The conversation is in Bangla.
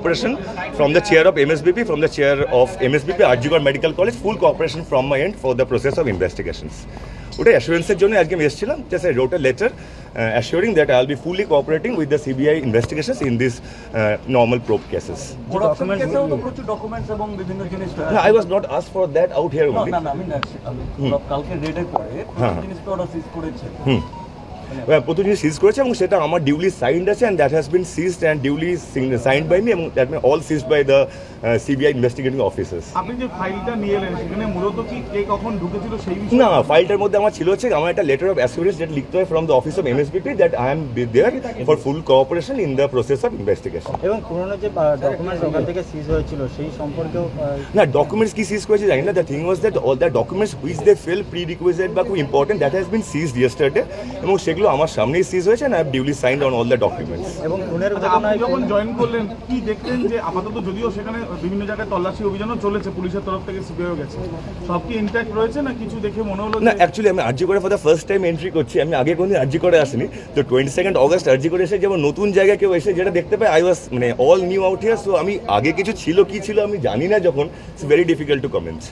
cooperation from the chair of MSBP, from the chair of MSBP, Arjigar Medical College, full cooperation from my end for the process of investigations. ওটা অ্যাসুরেন্সের জন্য আজকে আমি এসেছিলাম just I wrote a letter assuring that I will be fully cooperating with the CBI investigations in this normal probe cases I was not us for that out here আমি কালকে রেডের পরে হ্যাঁ। জিনিস তো ওরা সিজ করেছে। হুম জিনিস সিজ করেছে এবং সেটা আমার ডিউলি সাইন্ড আছে and that has been seized and duly signed by me এবং that may all seized by the CBI investigating officers আপনি যে ফাইলটা নিয়ে এলেন সেখানে মূলত কি কে কখন ঢুকেছিল সেই বিষয়ে? না ফাইলটার মধ্যে আমার ছিল হচ্ছে আমার একটা লেটার অফ অ্যাসুরেন্স যেটা লিখতে হয় from the office of MSBP that I am there for full cooperation in the process of investigation এবং পুরোনো যে ডকুমেন্টস ওখান থেকে সিজ হয়েছিল সেই সম্পর্কেও না ডকুমেন্টস কি সিজ করেছে জানি না। The thing was that all the documents which they fell prerequisite বা খুব important that has been seized yesterday এবং সেগুলো আমার সামনেই সিজ হয়েছে না have duly signed on all the documents এবং খুনের ঘটনায় যখন জয়েন করলেন কি দেখলেন যে আপাতত যদিও সেখানে বিভিন্ন জায়গায় তল্লাশি অভিযানও চলেছে পুলিশের তরফ থেকে সিবিআইও গেছে সব কি ইন্ট্যাক্ট রয়েছে না কিছু দেখে মনে হলো না অ্যাকচুয়ালি আমি আর্জি করে for the first time entry করছি আমি আগে কোনোদিন আর্জি করে আসিনি তো টোয়েন্টি সেকেন্ড অগস্ট আর্জি করে এসে যেমন নতুন জায়গায় কেউ এসে যেটা দেখতে পাই আই ওয়াজ মানে all new out here so আমি আগে কিছু ছিল কি ছিল আমি জানি না যখন it's very difficult to comments